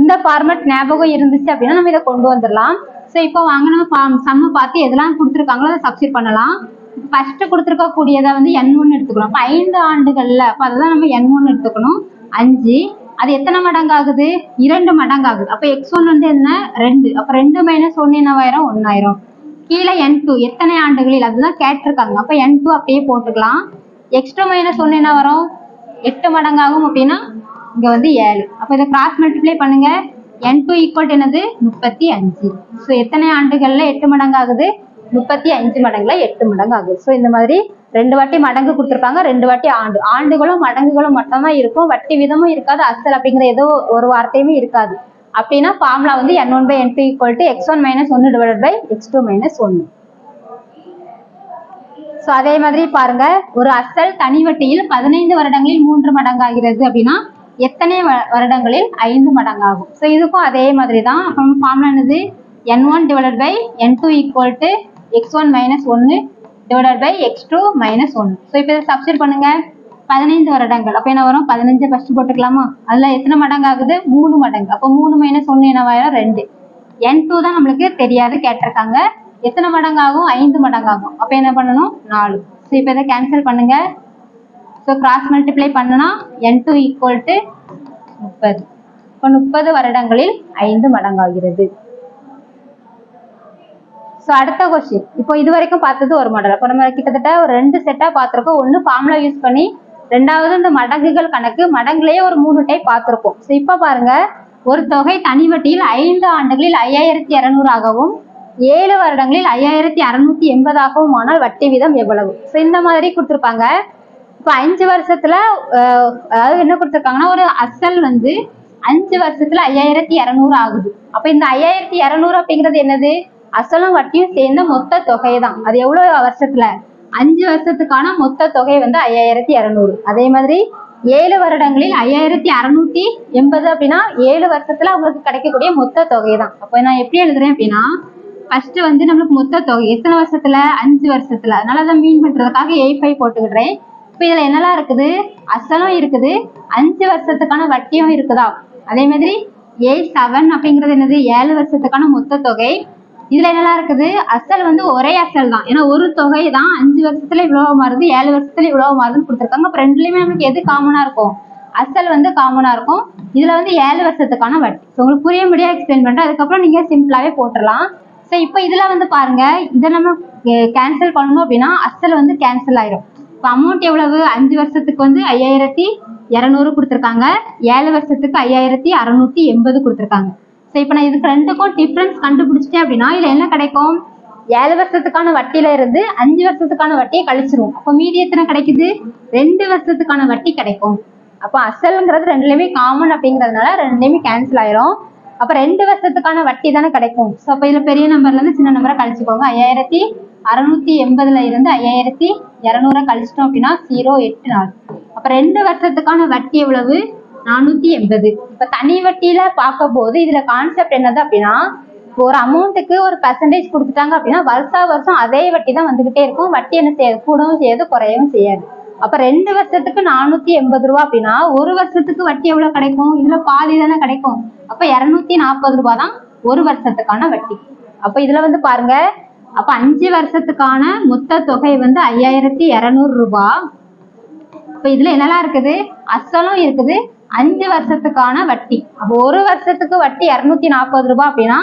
இந்த ஃபார்மட் ஞாபகம் இருந்துச்சு அப்படின்னா நம்ம இதை கொண்டு வந்துடலாம். ஸோ இப்போ வாங்க நம்ம ஃபார்ம் சம்மு பார்த்து எதெல்லாம் கொடுத்துருக்காங்களோ அதை சப்ஸ்டிட் பண்ணலாம். ஃபர்ஸ்ட் கொடுத்துருக்க கூடியதை வந்து என் ஒன்று எடுத்துக்கணும். அப்போ ஐந்து ஆண்டுகளில் அப்போ அதுதான் நம்ம என் ஒன்று எடுத்துக்கணும். அஞ்சு. அது எத்தனை மடங்கு ஆகுது இரண்டு மடங்கு ஆகுது அப்போ எக்ஸ் ஒன் வந்து என்ன? ரெண்டு. அப்போ ரெண்டு மைனஸ் ஒன்று என்னவாயிரம்? ஒன்றாயிரம் கீழே என் டூ எத்தனை ஆண்டுகளில்? அதுதான் கேட்டிருக்காங்க. அப்போ என் டூ அப்படியே போட்டுக்கலாம். எக்ஸ்ட்ரா மைனஸ் ஒன்று என்ன வரும்? எட்டு மடங்காகும் அப்படின்னா இங்க வந்து ஏழு. அப்போ இதை கிராஸ் மல்டிப்ளை பண்ணுங்க. என் டூ ஈக்குவல் என்னது? முப்பத்தி அஞ்சு. ஸோ எத்தனை ஆண்டுகளில் எட்டு மடங்கு ஆகுது முப்பத்தி அஞ்சு மடங்குல எட்டு மடங்கு ஆகுது ஸோ இந்த மாதிரி ரெண்டு வாட்டி மடங்கு கொடுத்துருப்பாங்க. ரெண்டு வாட்டி ஆண்டு. ஆண்டுகளும் மடங்குகளும் மட்டும்தான் இருக்கும். வட்டி விதமும் இருக்காது. அசல் அப்படிங்கிற ஏதோ ஒரு வார்த்தையுமே இருக்காது. அப்படின்னா ஃபார்முலா வந்து N one by N two equal to X one minus ஒன்று divide by X two minus ஒன்று ஸோ அதே மாதிரி பாருங்க ஒரு அசல் தனி வட்டியில் பதினைந்து வருடங்களில் மூன்று மடங்காகிறது அப்படின்னா எத்தனை வ- வருடங்களில் ஐந்து மடங்காகும்? ஸோ இதுக்கும் அதே மாதிரி தான் அப்புறம் ஃபார்முலா என்னது? N one divided by N two equal to X one minus ஒன்று divided by X two minus ஒன்று ஸோ இப்போ இதை சப்ஸ்டிட் பண்ணுங்கள் பதினைந்து வருடங்கள். அப்போ என்ன வரும்? பதினஞ்சு ஃபர்ஸ்ட் போட்டுக்கலாமா? அதில் எத்தனை மடங்கு ஆகுது? மூணு மடங்கு. அப்போ மூணு மைனஸ் ஒன்று என்னவாயிரம் ரெண்டு. என் டூ தான் நம்மளுக்கு தெரியாது கேட்டிருக்காங்க. எத்தனை மடங்கு ஆகும்? ஐந்து மடங்கு ஆகும். அப்போ என்ன பண்ணணும்? நாலு. ஸோ இப்போ இதை கேன்சல் பண்ணுங்க. ஸோ கிராஸ் மல்டிப்ளை பண்ணனா என் டூ ஈக்குவல் டு முப்பது. இப்போ முப்பது வருடங்களில் ஐந்து மடங்காகிறது ஸோ அடுத்த கொஸ்டின் இப்போ இது வரைக்கும் பார்த்தது ஒரு மாடல் அப்போ நம்ம கிட்டத்தட்ட ஒரு ரெண்டு செட்டாக பார்த்துருக்கோம். ஒன்று ஃபார்முலா யூஸ் பண்ணி ரெண்டாவது இந்த மடங்குகள் கணக்கு மடங்குலயே ஒரு மூணு டைப் பார்த்துருக்கோம் ஸோ இப்போ பாருங்க ஒரு தொகை தனி வட்டியில் ஐந்து ஆண்டுகளில் ஐயாயிரத்தி இரநூறாகவும் ஏழு வருடங்களில் ஐயாயிரத்தி அறுநூத்தி எண்பதாகவும் ஆனால் வட்டி வீதம் எவ்வளவு? ஸோ இந்த மாதிரி கொடுத்துருப்பாங்க. இப்போ அஞ்சு வருஷத்துல அதாவது என்ன கொடுத்துருக்காங்கன்னா ஒரு அசல் வந்து அஞ்சு வருஷத்துல ஐயாயிரத்தி இரநூறு ஆகுது. அப்ப இந்த ஐயாயிரத்தி இரநூறு அப்படிங்கிறது என்னது? அசலும் வட்டியும் சேர்ந்த மொத்த தொகை தான் அது எவ்வளவு வருஷத்துல? அஞ்சு வருஷத்துக்கான மொத்த தொகை வந்து ஐயாயிரத்தி இரநூறு அதே மாதிரி ஏழு வருடங்களில் ஐயாயிரத்தி அறுநூத்தி எண்பது அப்படின்னா ஏழு வருஷத்துல அவங்களுக்கு கிடைக்கக்கூடிய மொத்த தொகை தான். அப்போ நான் எப்படி எழுதுறேன் அப்படின்னா ஃபர்ஸ்ட் வந்து நம்மளுக்கு மொத்த தொகை. எத்தனை வருஷத்துல? அஞ்சு வருஷத்துல. அதனால தான் மீன் பண்றதுக்காக எயிட் ஃபைவ் போட்டுக்கிடுறேன். இப்போ இதுல என்னெல்லாம் இருக்குது? அசலும் இருக்குது. அஞ்சு வருஷத்துக்கான வட்டியும் இருக்குதா? அதே மாதிரி ஏ செவன் அப்படிங்கிறது என்னது? ஏழு வருஷத்துக்கான மொத்த தொகை. இதுல என்னெல்லாம் இருக்குது? அசல் வந்து ஒரே அசல் தான். ஏன்னா ஒரு தொகை தான் அஞ்சு வருஷத்துல இவ்வளவு மாறுது ஏழு வருஷத்துல இவ்வளவு மாறுதுன்னு கொடுத்துருக்காங்க. அப்ப ரெண்டுலயுமே நமக்கு எது காமனா இருக்கும்? அசல் வந்து காமனா இருக்கும். இதுல வந்து ஏழு வருஷத்துக்கான வட்டி. ஸோ உங்களுக்கு புரியும்படியா எக்ஸ்பிளைன் பண்றேன். அதுக்கப்புறம் நீங்க சிம்பிளாவே போட்டுடலாம். ஸோ இப்போ இதுல வந்து பாருங்க. இதை நம்ம கேன்சல் பண்ணணும் அப்படின்னா அசல் வந்து கேன்சல் ஆயிரும். இப்போ அமௌண்ட் எவ்வளவு? அஞ்சு வருஷத்துக்கு வந்து ஐயாயிரத்தி இரநூறு கொடுத்துருக்காங்க. ஏழு வருஷத்துக்கு ஐயாயிரத்தி அறநூத்தி எண்பது கொடுத்துருக்காங்க. ஸோ இப்போ நான் இதுக்கு ரெண்டுக்கும் டிஃப்ரென்ஸ் கண்டுபிடிச்சிட்டேன் அப்படின்னா இதில் என்ன கிடைக்கும்? ஏழு வருஷத்துக்கான வட்டியில இருந்து அஞ்சு வருஷத்துக்கான வட்டியை கழிச்சிருவோம். அப்போ மீதி எத்தனை கிடைக்குது? ரெண்டு வருஷத்துக்கான வட்டி கிடைக்கும். அப்போ அசல்ங்கிறது ரெண்டுலேயுமே காமன் அப்படிங்கிறதுனால ரெண்டுலேயுமே கேன்சல் ஆயிரும். அப்போ ரெண்டு வருஷத்துக்கான வட்டி தானே கிடைக்கும். ஸோ அப்போ இதில் பெரிய நம்பர்ல இருந்து சின்ன நம்பரை கழிச்சுக்கோங்க. ஐயாயிரத்தி அறுநூத்தி எண்பதுல இருந்து ஐயாயிரத்தி இரநூறை கழிச்சிட்டோம் அப்படின்னா ஜீரோ எட்டு நாள் அப்போ ரெண்டு வருஷத்துக்கான வட்டி எவ்வளவு? நானூத்தி எண்பது. இப்போ தனி வட்டியில பார்க்க போது இதுல கான்செப்ட் என்னது அப்படின்னா இப்போ ஒரு அமௌண்ட்டுக்கு ஒரு பர்சன்டேஜ் கொடுத்துட்டாங்க அப்படின்னா வருஷா வருஷம் அதே வட்டி தான் வந்துகிட்டே இருக்கும். வட்டி என்ன செய்யாது? கூடவும் செய்யாது குறையவும் செய்யாது. அப்ப ரெண்டு வருஷத்துக்கு நானூத்தி எண்பது ரூபா அப்படின்னா ஒரு வருஷத்துக்கு வட்டி எவ்வளவு கிடைக்கும்? இதுல பாதி தானே கிடைக்கும். அப்ப இருநூத்தி நாற்பது ரூபா தான் ஒரு வருஷத்துக்கான வட்டி. அப்ப இதுல வந்து பாருங்க அப்ப அஞ்சு வருஷத்துக்கான மொத்த தொகை வந்து ஐயாயிரத்தி இருநூறு ரூபா. இப்ப இதுல என்னெல்லாம் இருக்குது? அசலும் இருக்குது. அஞ்சு வருஷத்துக்கான வட்டி. அப்போ ஒரு வருஷத்துக்கு வட்டி இரநூத்தி நாற்பது ரூபாய் அப்படின்னா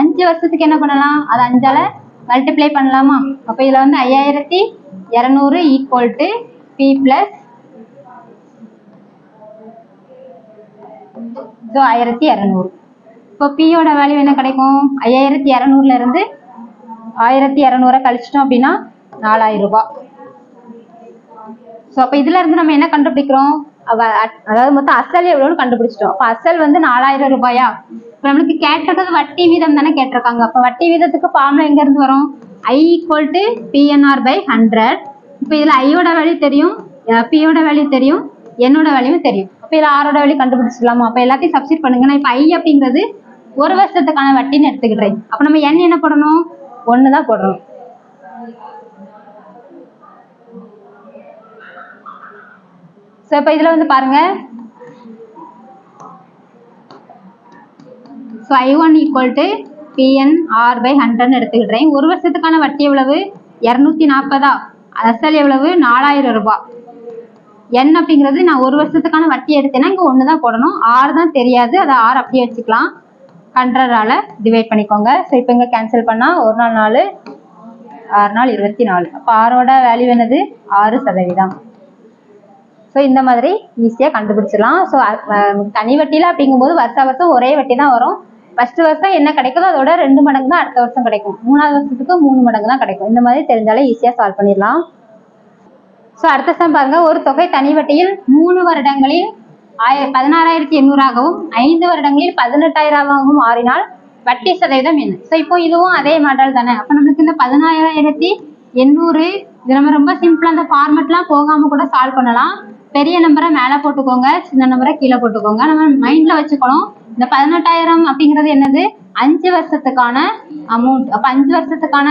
அஞ்சு வருஷத்துக்கு என்ன பண்ணலாம்? அது அஞ்சால மல்டிப்ளை பண்ணலாமா? அப்ப இதுல வந்து ஐயாயிரத்தி இரநூறு ஈக்குவல் டு பி பிளஸ் ஆயிரத்தி இரநூறு. இப்போ பியோட வேல்யூ என்ன கிடைக்கும்? ஐயாயிரத்தி இரநூறுல இருந்து ஆயிரத்தி இரநூறை கழிச்சிட்டோம் அப்படின்னா நாலாயிரம் ரூபாய். ஸோ அப்போ இதுல இருந்து நம்ம என்ன கண்டுபிடிக்கிறோம்? அதாவது மொத்தம் அசல் எவ்வளோன்னு கண்டுபிடிச்சிட்டோம். அப்போ அசல் வந்து நாலாயிரம் ரூபாயா? இப்போ நம்மளுக்கு கேட்டிருக்கிறது வட்டி வீதம் தானே கேட்டிருக்காங்க. அப்போ வட்டி வீதத்துக்கு ஃபார்முலா எங்க இருந்து வரும்? I equal to PNR by hundred இப்போ இதுல ஐயோட வேல்யூ தெரியும் பியோட வேல்யூ தெரியும் என்னோட வேல்யூ தெரியும். அப்போ இதுல ஆரோட வேல்யூ கண்டுபிடிச்சிடலாமா? அப்போ எல்லாத்தையும் சப்ஸ்டிட் பண்ணுங்க. நான் இப்போ ஐ அப்படிங்கிறது ஒரு வருஷத்துக்கான வட்டின்னு எடுத்துக்கிட்டேன் அப்போ நம்ம என் என்ன போடணும்? ஒன்று தான் போடணும். ஸோ இப்போ இதில் வந்து பாருங்க. So I one equal to PNR by ஹண்ட்ரட்னு எடுத்துக்கிட்டேன் ஒரு வருஷத்துக்கான வட்டி எவ்வளவு? இரநூத்தி நாற்பதா அசல் எவ்வளவு? நாலாயிரம் ரூபாய். என் அப்படிங்கிறது நான் ஒரு வருஷத்துக்கான வட்டி எடுத்தேன்னா இங்கே ஒன்று தான் போடணும். ஆறு தான் தெரியாது. அதை ஆறு அப்படியே வச்சுக்கலாம். ஹண்ட்ரடால் டிவைட் பண்ணிக்கோங்க. ஸோ இப்போ இங்கே கேன்சல் பண்ணால் ஒரு நாள் நாலு ஆறு நாள் இருபத்தி நாலு. அப்போ ஆறோட வேல்யூ என்னது? ஆறு சதவீதம். ஸோ இந்த மாதிரி ஈஸியாக கண்டுபிடிச்சிடலாம். ஸோ தனி வட்டியில் அப்படிங்கும்போது வருஷ வருஷம் ஒரே வட்டி தான் வரும். ஃபர்ஸ்ட் வருஷம் என்ன கிடைக்குதோ அதோட ரெண்டு மடங்கு தான் அடுத்த வருஷம் கிடைக்கும். மூணாவது வருஷத்துக்கு மூணு மடங்கு தான் கிடைக்கும். இந்த மாதிரி தெரிஞ்சாலே ஈஸியாக சால்வ் பண்ணிடலாம். ஸோ அடுத்த சம் பாருங்க. ஒரு தொகை தனி வட்டியில் மூணு வருடங்களில் ஆய பதினாறாயிரத்தி எண்ணூறாகவும் ஐந்து வருடங்களில் பதினெட்டாயிரமாகவும் மாறினால் வட்டி சதவீதம் என்ன? ஸோ இப்போ இதுவும் அதே மாடல் தானே. அப்போ நம்மளுக்கு இந்த பதினாயிரத்தி எண்ணூறு இது நம்ம ரொம்ப சிம்பிளாக அந்த ஃபார்மெட்லாம் போகாமல் கூட சால்வ் பண்ணலாம். பெரிய நம்பரை மேலே போட்டுக்கோங்க சின்ன நம்பரை கீழே போட்டுக்கோங்க. நம்ம மைண்ட்ல வச்சுக்கணும் இந்த பதினெட்டாயிரம் அப்படிங்கிறது என்னது? அஞ்சு வருஷத்துக்கான அமௌண்ட் அப்போ அஞ்சு வருஷத்துக்கான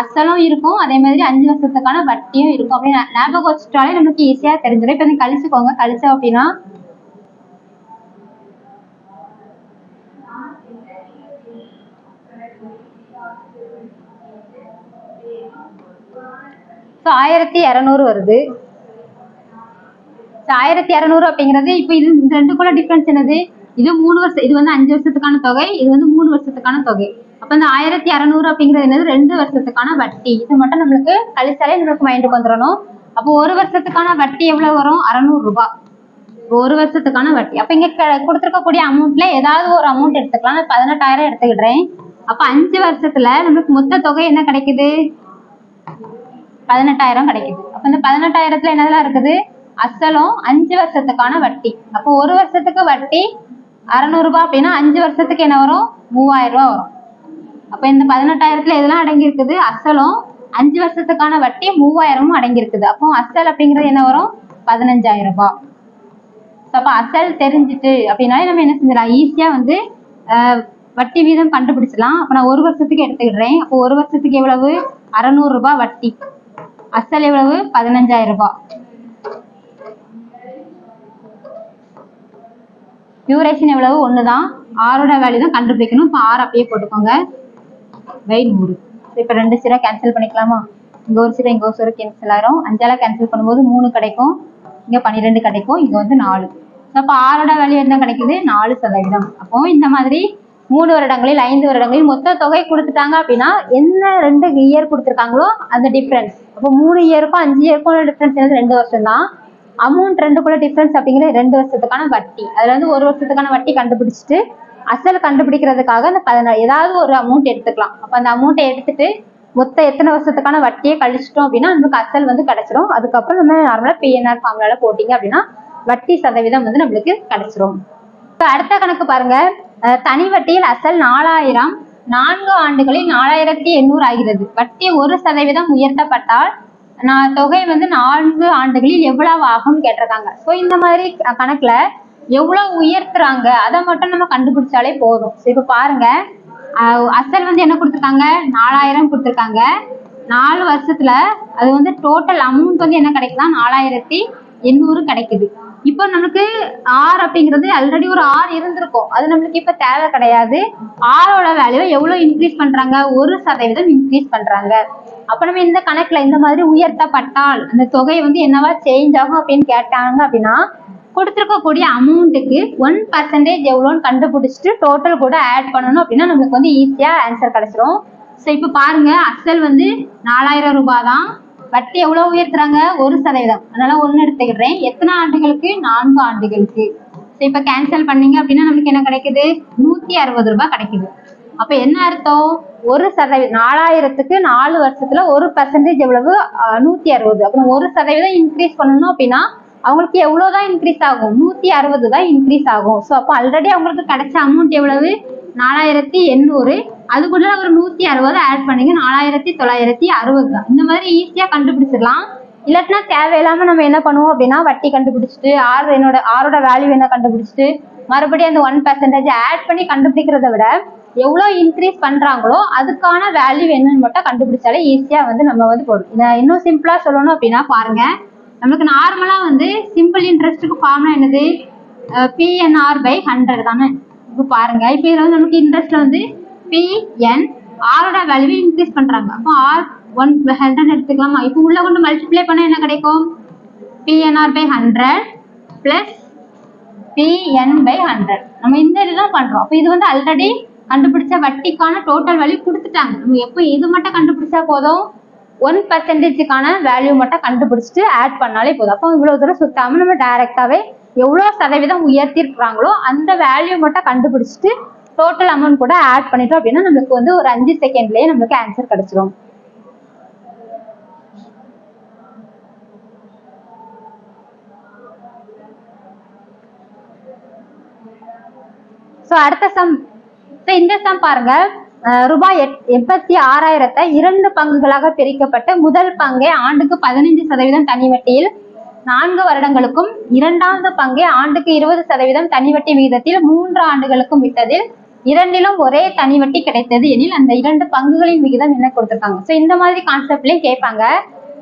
அசலும் இருக்கும் அதே மாதிரி அஞ்சு வருஷத்துக்கான வட்டியும் இருக்கும். அப்படின்னு ஞாபகம் வச்சுட்டாலே நமக்கு ஈஸியா தெரிஞ்சிடும். இப்போ நீங்க கழிச்சுக்கோங்க. கழிச்சோம் அப்படின்னா ஸோ ஆயிரத்தி இரநூறு வருது. ஆயிரத்தி இரநூறு அப்படிங்கிறது இப்போ இது இந்த ரெண்டுக்குள்ள டிஃப்ரென்ஸ் என்னது? இது மூணு வருஷம் இது வந்து அஞ்சு வருஷத்துக்கான தொகை இது வந்து மூணு வருஷத்துக்கான தொகை. அப்போ இந்த ஆயிரத்தி இரநூறு அப்படிங்கிறது என்னது? ரெண்டு வருஷத்துக்கான வட்டி. இது மட்டும் நம்மளுக்கு கழிச்சாலே நம்மளுக்கு மைண்டுக்கு வந்துடணும். அப்போ ஒரு வருஷத்துக்கான வட்டி எவ்வளவு வரும்? அறநூறு ரூபாய் ஒரு வருஷத்துக்கான வட்டி. அப்ப இங்க க- கொடுத்திருக்கக்கூடிய அமௌண்ட்ல ஏதாவது ஒரு அமௌண்ட் எடுத்துக்கலாம். நான் பதினெட்டாயிரம் எடுத்துக்கிடுறேன். அப்ப அஞ்சு வருஷத்துல நம்மளுக்கு மொத்த தொகை என்ன கிடைக்குது? பதினெட்டாயிரம் கிடைக்குது. அப்ப இந்த பதினெட்டாயிரத்துல என்னதெல்லாம் இருக்குது? அசலும் அஞ்சு வருஷத்துக்கான வட்டி. அப்போ ஒரு வருஷத்துக்கு வட்டி அறநூறுபா அப்படின்னா அஞ்சு வருஷத்துக்கு என்ன வரும்? மூவாயிரம் ரூபா வரும். அப்ப இந்த பதினெட்டாயிரத்துல இதெல்லாம் அடங்கியிருக்குது? அசலும் அஞ்சு வருஷத்துக்கான வட்டி மூவாயிரமும் அடங்கியிருக்குது. அப்போ அசல் அப்படிங்கிறது என்ன வரும்? பதினஞ்சாயிரம் ரூபாய் அப்ப அசல் தெரிஞ்சுட்டு அப்படின்னாலே நம்ம என்ன செஞ்சிடலாம்? ஈஸியா வந்து வட்டி வீதம் கண்டுபிடிச்சிடலாம். அப்ப நான் ஒரு வருஷத்துக்கு எடுத்துக்கிடுறேன் அப்போ ஒரு வருஷத்துக்கு எவ்வளவு? அறநூறு ரூபாய் வட்டி. அசல் எவ்வளவு? பதினஞ்சாயிரம் ரூபாய் டியூரேஷன் எவ்வளவு? ஒன்று தான் ஆரோட வேல்யூ தான் கண்டுபிடிக்கணும். இப்போ ஆறு அப்படியே போட்டுக்கோங்க. பை நூறு இப்போ ரெண்டு சீரோ கேன்சல் பண்ணிக்கலாமா? இங்கே ஒரு சீரை இங்கே ஒரு சீரோ கேன்சல் ஆகிரும் அஞ்சால கேன்சல் பண்ணும்போது மூணு கிடைக்கும். இங்கே பன்னிரெண்டு கிடைக்கும். இங்கே வந்து நாலு. அப்போ ஆறோட வேல்யூ என்ன கிடைக்குது? நாலு சதவீதம். அப்போ இந்த மாதிரி மூணு வருடங்களில் ஐந்து வருடங்களில் மொத்த தொகை கொடுத்துட்டாங்க அப்படின்னா என்ன ரெண்டு இயர் கொடுத்துருக்காங்களோ அந்த டிஃப்ரென்ஸ் அப்போ மூணு இயருக்கும் அஞ்சு இயருக்கும் டிஃப்ரென்ஸ் என்னது? ரெண்டு வருஷம் தான் அமௌண்ட் ரெண்டுக்குள்ள டிஃப்ரென்ஸ் அப்படிங்கிறது ரெண்டு வருஷத்துக்கான வட்டி. அதுல இருந்து ஒரு வருஷத்துக்கான வட்டி கண்டுபிடிச்சிட்டு அசல் கண்டுபிடிக்கிறதுக்காக அந்த பதினாறு ஏதாவது ஒரு அமௌண்ட் எடுத்துக்கலாம். அப்ப அந்த அமௌண்ட்டை எடுத்துட்டு மொத்த எத்தனை வருஷத்துக்கான வட்டியை கழிச்சிட்டோம் அப்படின்னா நமக்கு அசல் வந்து கிடைச்சிரும். அதுக்கப்புறம் நம்ம நார்மலா பிஎன்ஆர் ஃபார்ம்ல போட்டீங்க அப்படின்னா வட்டி சதவீதம் வந்து நம்மளுக்கு கிடைச்சிரும். இப்போ அடுத்த கணக்கு பாருங்க. தனி வட்டியில் அசல் நாலாயிரம். நான்கு ஆண்டுகளில் நாலாயிரத்தி எண்ணூறு ஆகிறது. வட்டி ஒரு சதவீதம் உயர்த்தப்பட்டால் நான் தொகை வந்து நான்கு ஆண்டுகளில் எவ்வளவு ஆகும்னு கேட்டிருக்காங்க. ஸோ இந்த மாதிரி க- கணக்குல எவ்வளவு உயர்த்துறாங்க அதை மட்டும் நம்ம கண்டுபிடிச்சாலே போதும். ஸோ இப்போ பாருங்க. அசல் வந்து என்ன கொடுத்துருக்காங்க? நாலாயிரம் கொடுத்துருக்காங்க. நாலு வருஷத்துல அது வந்து டோட்டல் அமௌண்ட் வந்து என்ன கிடைக்குதா நாலாயிரத்தி எண்ணூறு கிடைக்குது. இப்போ நம்மளுக்கு ஆர் அப்படிங்கிறது ஆல்ரெடி ஒரு ஆர் இருந்திருக்கும். அது நம்மளுக்கு இப்போ தேவை கிடையாது. ஆரோட வேல்யூ எவ்வளோ இன்க்ரீஸ் பண்ணுறாங்க ஒரு சதவீதம் இன்க்ரீஸ் பண்ணுறாங்க அப்போ நம்ம இந்த கணக்கில் இந்த மாதிரி உயர்த்தப்பட்டால் அந்த தொகை வந்து என்னவா சேஞ்ச் ஆகும் அப்படின்னு கேட்டாங்க அப்படின்னா கொடுத்துருக்கக்கூடிய அமௌண்ட்டுக்கு ஒன் பர்சன்டேஜ் எவ்வளோன்னு கண்டுபிடிச்சிட்டு டோட்டல் கூட ஆட் பண்ணணும் அப்படின்னா நம்மளுக்கு வந்து ஈஸியாக ஆன்சர் கிடச்சிரும். ஸோ இப்போ பாருங்கள் அசல் வந்து நாலாயிரம் ரூபாய் தான். வட்டி எவ்வளவு உயர்த்துறாங்க? ஒரு சதவீதம். அதனால ஒன்று எடுத்துக்கிடுறேன் எத்தனை ஆண்டுகளுக்கு? நான்கு ஆண்டுகளுக்கு. இப்ப இப்போ கேன்சல் பண்ணீங்க அப்படின்னா நமக்கு என்ன கிடைக்குது? நூற்றி அறுபது ரூபாய் கிடைக்குது. அப்போ என்ன அர்த்தம்? ஒரு சதவீதம். நாலாயிரத்துக்கு நாலு வருஷத்துல ஒரு பர்சன்டேஜ் எவ்வளவு? நூத்தி நூற்றி அறுபது அப்புறம் ஒரு சதவீதம் இன்க்ரீஸ் பண்ணணும் அப்படின்னா அவங்களுக்கு எவ்வளவுதான் இன்க்ரீஸ் ஆகும்? நூற்றி அறுபது தான் இன்க்ரீஸ் ஆகும். ஸோ அப்போ ஆல்ரெடி அவங்களுக்கு கிடைச்ச அமௌண்ட் எவ்வளவு? நாலாயிரத்தி எண்ணூறு. அது கூட ஒரு நூற்றி அறுபது ஆட் பண்ணிங்க. நாலாயிரத்தி தொள்ளாயிரத்தி அறுபது. தான் இந்த மாதிரி ஈஸியாக கண்டுபிடிச்சிடலாம். இல்லாட்டினா தேவையில்லாம நம்ம என்ன பண்ணுவோம் அப்படின்னா வட்டி கண்டுபிடிச்சிட்டு ஆர் என்னோட ஆரோட வேல்யூ என்ன கண்டுபிடிச்சிட்டு மறுபடியும் அந்த ஒன் பர்சன்டேஜ் ஆட் பண்ணி கண்டுபிடிக்கிறத விட எவ்வளோ இன்க்ரீஸ் பண்ணுறாங்களோ அதுக்கான வேல்யூ என்னன்னு மட்டும் கண்டுபிடிச்சாலே ஈஸியாக வந்து நம்ம வந்து போடும் இதை இன்னும் சிம்பிளாக சொல்லணும் அப்படின்னா பாருங்க. நமக்கு நார்மலாக வந்து சிம்பிள் இன்ட்ரெஸ்ட்டுக்கு ஃபார்ம்னா என்னது? பிஎன்ஆர் பை ஹண்ட்ரட் தானே. இப்போ பாருங்க. இப்போ இதில் வந்து நமக்கு இன்ட்ரெஸ்ட்ல வந்து பிஎன் ஆரோட வேல்யூவை இன்க்ரீஸ் பண்றாங்க. அப்போ ஆர் ஒன் ஹண்ட்ரட் எடுத்துக்கலாமா? இப்போ உள்ள கொண்டு மல்டிப்ளை பண்ணால் என்ன கிடைக்கும்? PNR by hundred plus PN by hundred நம்ம இந்த இதுதான் பண்றோம். அப்போ இது வந்து ஆல்ரெடி கண்டுபிடிச்ச வட்டிக்கான டோட்டல் வேல்யூ கொடுத்துட்டாங்க. நம்ம எப்போ இது மட்டும் கண்டுபிடிச்சா போதும்? ஒன் பர்சன்டேஜுக்கான வேல்யூ மட்டும் கண்டுபிடிச்சிட்டு ஆட் பண்ணாலே போதும். அப்போ இவ்வளவு தூரம் சுத்தாம நம்ம டைரக்டாவே எவ்வளோ சதவீதம் உயர்த்திருக்கிறாங்களோ அந்த வேல்யூ மட்டும் கண்டுபிடிச்சிட்டு டோட்டல் அமௌண்ட் கூட ஆட் பண்ணிட்டோம் அப்படின்னா நம்மளுக்கு வந்து ஒரு அஞ்சு செகண்ட்லயே நம்மளுக்கு ஆன்சர் கிடைச்சிரும். ஸோ அடுத்த சம் ஸோ இந்த சம் பாருங்க. ரூபாய் எட் எண்பத்தி ஆறாயிரத்தை இரண்டு பங்குகளாக பிரிக்கப்பட்ட முதல் பங்கை ஆண்டுக்கு பதினைஞ்சு சதவீதம் தனி வட்டியில் நான்கு வருடங்களுக்கும் இரண்டாவது பங்கை ஆண்டுக்கு இருபது சதவீதம் தனிவட்டி விகிதத்தில் மூன்று ஆண்டுகளுக்கும் விட்டதில் இரண்டிலும் ஒரே தனி வட்டி கிடைத்தது எனில் அந்த இரண்டு பங்குகளின் விகிதம் என்ன கொடுத்துருக்காங்க? ஸோ இந்த மாதிரி கான்செப்ட்லயும் கேட்பாங்க.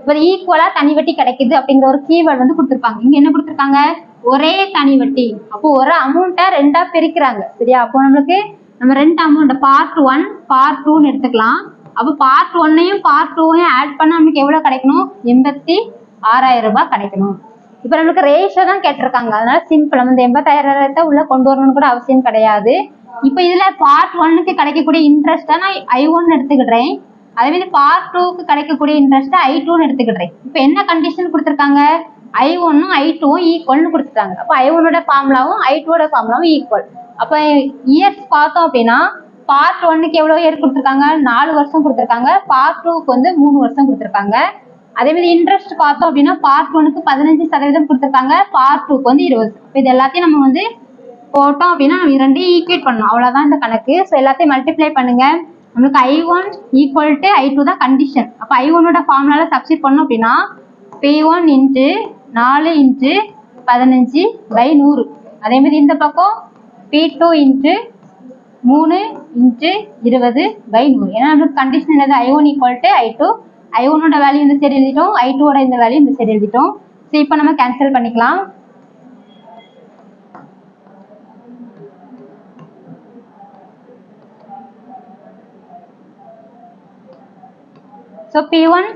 இப்போ ஈக்குவலா தனி வட்டி கிடைக்குது அப்படிங்கிற ஒரு கீவேர்டு வந்து கொடுத்துருப்பாங்க. இங்க என்ன கொடுத்துருக்காங்க? ஒரே தனி வட்டி அப்போ ஒரு அமௌண்ட்டை ரெண்டா பிரிக்கிறாங்க. சரியா? அப்போ நம்மளுக்கு நம்ம ரெண்டு அமௌண்ட் பார்ட் ஒன் பார்ட் டூன்னு எடுத்துக்கலாம். அப்போ பார்ட் ஒன்னையும் பார்ட் டூவையும் ஆட் பண்ணா நமக்கு எவ்வளவு கிடைக்கணும்? எண்பத்தி ஆறாயிரம் ரூபாய் கிடைக்கணும் இப்போ நம்மளுக்கு ரேஷோ தான் கேட்டிருக்காங்க. அதனால சிம்பிள் நம்ம இந்த எண்பத்தாயிரத்தை உள்ள கொண்டு வரணும்னு கூட அவசியம் கிடையாது. இப்போ இதுல பார்ட் ஒன்னுக்கு கிடைக்கக்கூடிய இன்ட்ரெஸ்ட்டை நான் ஐ ஒன் எடுத்துக்கிடுறேன். அதே மாதிரி பார்ட் டூக்கு கிடைக்கக்கூடிய இன்ட்ரெஸ்ட்டை ஐ டூன்னு எடுத்துக்கிடுறேன். இப்போ என்ன கண்டிஷன் கொடுத்துருக்காங்க? ஐ ஒன்னும் ஐ டூவும் ஈக்குவல்னு கொடுத்துட்டாங்க. அப்போ ஐ ஒன்னோட ஃபார்முலாவும் ஐ டூவோட ஃபார்முலாவும் ஈக்குவல் அப்போ இயர்ஸ் பார்த்தோம் அப்படின்னா பார்ட் ஒன்னுக்கு எவ்வளோ இயர் கொடுத்துருக்காங்க? நாலு வருஷம் கொடுத்துருக்காங்க. பார்ட் டூக்கு வந்து மூணு வருஷம் கொடுத்துருக்காங்க. அதே மாதிரி இன்ட்ரெஸ்ட் பார்த்தோம் அப்படின்னா பார்ட் ஒனுக்கு பதினஞ்சு சதவீதம் கொடுத்துருக்காங்க. பார்ட் டூக்கு வந்து இருபது. இப்போ இது எல்லாத்தையும் நம்ம வந்து போட்டோம் அப்படின்னா நம்ம ரெண்டையும் ஈக்குவேட் பண்ணணும். அவ்வளோதான் இந்த கணக்கு. ஸோ எல்லாத்தையும் மல்டிப்ளை பண்ணுங்க. நம்மளுக்கு I one equal to I two தான் கண்டிஷன் அப்போ ஐ ஒன்னோட ஃபார்முலாவில் சப்ஸ்டிட் பண்ணோம் அப்படின்னா பி ஒன் இன்ட்டு நாலு இன்ட்டு பதினஞ்சு பை நூறு. அதே மாதிரி இந்த பக்கம் பி டூ இன்ட்டு மூணு இன்ட்டு இருபது பை நூறு. ஏன்னா நம்மளுக்கு கண்டிஷன் என்னது? I one equal to I two I ஒன்னோட வேல்யூ இந்த சைடு எழுதிட்டோம். ஐ டூவோட இந்த வேல்யூ இந்த சைடு எழுதிட்டோம். ஸோ இப்போ நம்ம கேன்சல் பண்ணிக்கலாம். So P one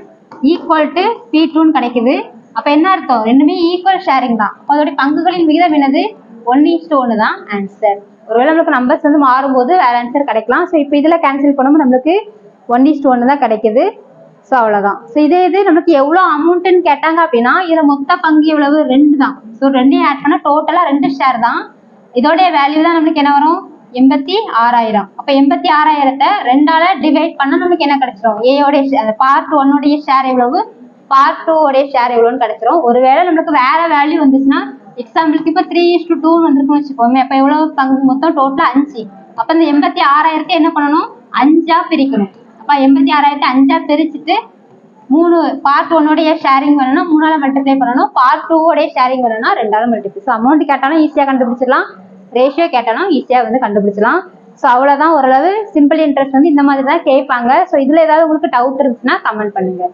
equal to P டூன்னு கிடைக்குது. அப்போ என்ன அர்த்தம்? ரெண்டுமே ஈக்குவல் ஷேரிங் தான். அப்போ அதோடைய பங்குகளின் விகிதம் என்னது? ஒன் ஈஸ்ட் ஒன்று தான் ஆன்சர் ஒருவேளை நம்மளுக்கு நம்பர்ஸ் வந்து மாறும்போது வேறு ஆன்சர் கிடைக்கலாம். ஸோ இப்போ இதில் கேன்சல் பண்ணும்போது நம்மளுக்கு ஒன் ஈஸ்ட் ஒன்று தான் கிடைக்குது. ஸோ அவ்வளோதான் ஸோ இதே இது நமக்கு எவ்வளோ அமௌண்ட்டுன்னு கேட்டாங்க அப்படின்னா இதில் மொத்த பங்கு எவ்வளவு? ரெண்டு தான் ஸோ ரெண்டையும் ஆட் பண்ணால் டோட்டலாக ரெண்டு ஷேர் தான். இதோடைய வேல்யூ தான் நம்மளுக்கு என்ன வரும்? எண்பத்தி ஆறாயிரம். அப்போ எண்பத்தி ஆறாயிரத்தை ரெண்டால டிவைட் பண்ணா நமக்கு என்ன கிடைச்சிரும்? ஏயோடைய அந்த பார்ட் ஒன்னுடைய ஷேர் எவ்வளவு? பார்ட் டூ உடைய ஷேர் எவ்வளோன்னு கிடைச்சிரும். ஒருவேளை நம்மளுக்கு வேற வேல்யூ வந்துச்சுன்னா எக்ஸாம்பிளுக்கு இப்போ த்ரீ இஸ் டு டூன்னு வந்திருக்குன்னு வச்சுக்கோமே அப்போ எவ்வளவு பங்கு? மொத்தம் டோட்டலா அஞ்சு. அப்போ இந்த எண்பத்தி ஆறாயிரத்தை என்ன பண்ணணும்? அஞ்சா பிரிக்கணும். எண்பத்தி ஆறாயிரத்தி அஞ்சா பிரிச்சுட்டு மூணு பார்ட் ஒன்னுடைய ஷேரிங் வரணும் மூணால மல்டிப்ளை பண்ணணும் பார்ட் டூவோடைய ஷேரிங் வேணும்னா ரெண்டால மல்டிப்ளை ஸோ அமௌண்ட் கேட்டாலும் ஈஸியாக கண்டுபிடிச்சிடலாம். ரேஷியோ கேட்டாலும் ஈஸியாக வந்து கண்டுபிடிச்சிடலாம். ஸோ அவ்வளோதான் ஓரளவு. சிம்பிள் இன்ட்ரெஸ்ட் வந்து இந்த மாதிரி தான் கேட்பாங்க. ஸோ இதில் ஏதாவது உங்களுக்கு டவுட் இருந்துச்சுன்னா கமெண்ட் பண்ணுங்கள்